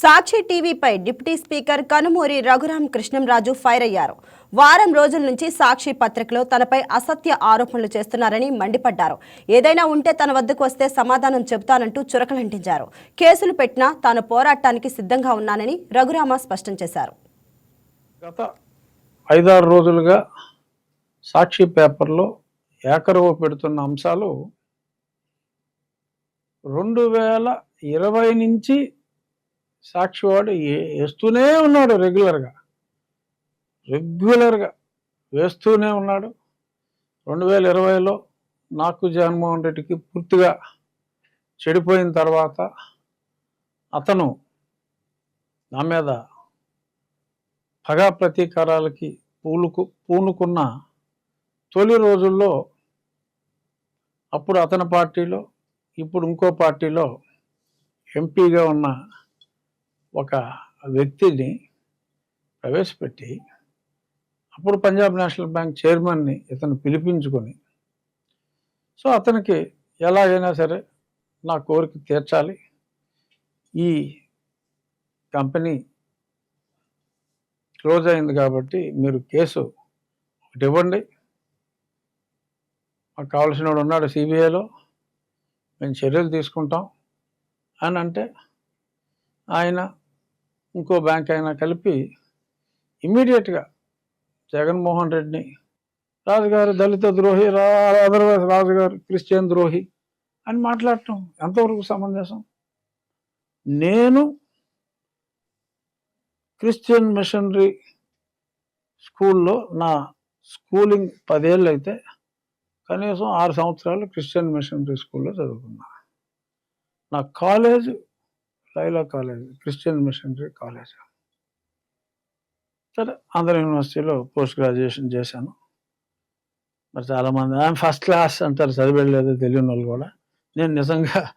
సాక్షి టీవీపై deputy speaker Kanumuri Raghuram Krishnamraju fire అయ్యారు. వారం రోజుల నుంచి సాక్షి పత్రికలో తనపై అసత్య ఆరోపణలు చేస్తున్నారని మండిపడ్డారు. ఏదైనా ఉంటే తన వద్దకు వస్తే సమాధానం చెబుతానంటూ చురకలంటించారు. కేసులు పెట్టినా తాను పోరాటానికి సిద్ధంగా ఉన్నానని రఘురామ స్పష్టం చేశారు. గత ఐదారు రోజులుగా సాక్షి పేపర్లో ఏకరవ పెడుతున్న అంశాలు రెండు వేల ఇరవై నుంచి సాక్షివాడు ఏ- వేస్తూనే ఉన్నాడు రెగ్యులర్గా. రెగ్యులర్గా వేస్తూనే ఉన్నాడు. రెండు వేల ఇరవైలో నాకు జగన్మోహన్ రెడ్డికి పూర్తిగా చెడిపోయిన తర్వాత అతను నా మీద పగా ప్రతీకారాలకి పూలుకు పూనుకున్న తొలి రోజుల్లో అప్పుడు అతని పార్టీలో ఇప్పుడు ఇంకో పార్టీలో ఎంపీగా ఉన్న ఒక వ్యక్తిని ప్రవేశపెట్టి అప్పుడు పంజాబ్ నేషనల్ బ్యాంక్ చైర్మన్ని ఇతను పిలిపించుకొని సో అతనికి ఎలాగైనా సరే నా కోరిక తీర్చాలి. ఈ కంపెనీ క్లోజ్ అయింది కాబట్టి మీరు కేసు ఒకటి ఇవ్వండి. మాకు కావాల్సిన వాడు ఉన్నాడు సిబిఐలో మేము చర్యలు తీసుకుంటాం అని అంటే ఆయన ఇంకో బ్యాంక్ అయినా కలిపి ఇమ్మీడియట్గా జగన్మోహన్ రెడ్డిని రాజుగారు దళిత ద్రోహి రా అదర్వైజ్ రాజుగారు క్రిస్టియన్ ద్రోహి అని మాట్లాడటం ఎంతవరకు సమంజసం? నేను క్రిస్టియన్ మిషనరీ స్కూల్లో నా స్కూలింగ్ పదేళ్ళు అయితే కనీసం ఆరు సంవత్సరాలు క్రిస్టియన్ మిషనరీ స్కూల్లో చదువుకున్నా. నా college Loyola college Christian missionary college. సరే ఆంధ్ర యూనివర్సిటీలో పోస్ట్ గ్రాడ్యుయేషన్ చేశాను. మరి చాలామంది ఆయన ఫస్ట్ క్లాస్ అంటారు చదివేయలేదు తెలియని వాళ్ళు కూడా. నేను నిజంగా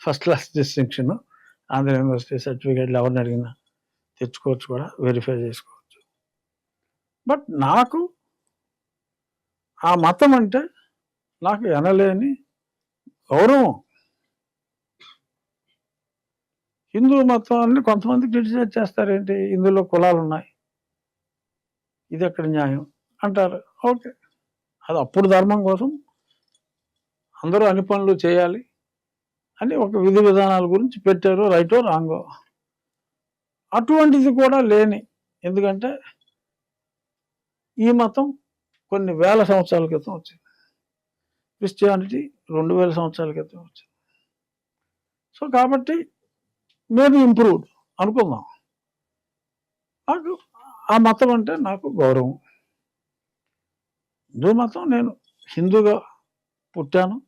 first class distinction. Andhra university సర్టిఫికేట్లు ఎవరిని అడిగినా తెచ్చుకోవచ్చు కూడా వెరిఫై చేసుకోవచ్చు. బట్ నాకు ఆ మతం అంటే నాకు ఎనలేని గౌరవం. హిందూ మతాన్ని కొంతమంది క్రిటిసైజ్ చేస్తారేంటి? ఇందులో కులాలు ఉన్నాయి. ఇది ఎక్కడ న్యాయం అంటారు. ఓకే. అది అప్పుడు ధర్మం కోసం అందరూ అన్ని పనులు చేయాలి అని ఒక విధి విధానాల గురించి పెట్టారు రైటో రాంగో. అటువంటిది కూడా లేని. ఎందుకంటే ఈ మతం కొన్ని వేల సంవత్సరాల క్రితం వచ్చింది. క్రిస్టియానిటీ రెండు వేల సంవత్సరాల క్రితం వచ్చింది. సో కాబట్టి మేబీ ఇంప్రూవ్డ్ అనుకుందాం. నాకు ఆ మతం అంటే నాకు గౌరవం. హిందూ మతం నేను హిందూగా పుట్టాను.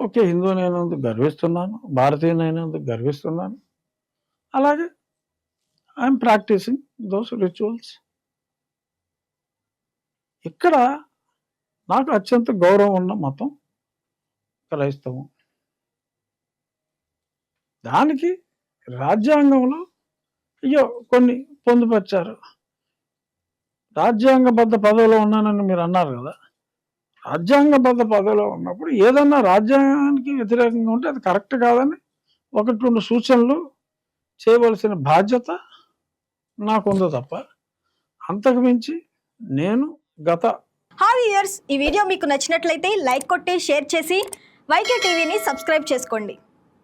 ఓకే హిందూ నేనందుకు గర్విస్తున్నాను. భారతీయునైనందుకు గర్విస్తున్నాను. అలాగే ఐఎమ్ ప్రాక్టీసింగ్ దోస్ రిచువల్స్ ఇక్కడ నాకు అత్యంత గౌరవం ఉన్న మతం క్రైస్తవం. దానికి రాజ్యాంగంలో అయ్యో కొన్ని పొందుపరిచారు. రాజ్యాంగబద్ధ పదవిలో ఉన్నానని మీరు అన్నారు కదా రాజ్యాంగబద్ధ పదవిలో ఉన్నప్పుడు ఏదన్నా రాజ్యాంగానికి వ్యతిరేకంగా ఉంటే అది కరెక్ట్ కాదని ఒకటి రెండు సూచనలు చేయవలసిన బాధ్యత నాకుందో తప్ప అంతకు మించి నేను గత హాయ్ ఇయర్స్ ఈ వీడియో మీకు నచ్చినట్లయితే లైక్ కొట్టి షేర్ చేసి వైకే టీవీని సబ్స్క్రైబ్ చేసుకోండి.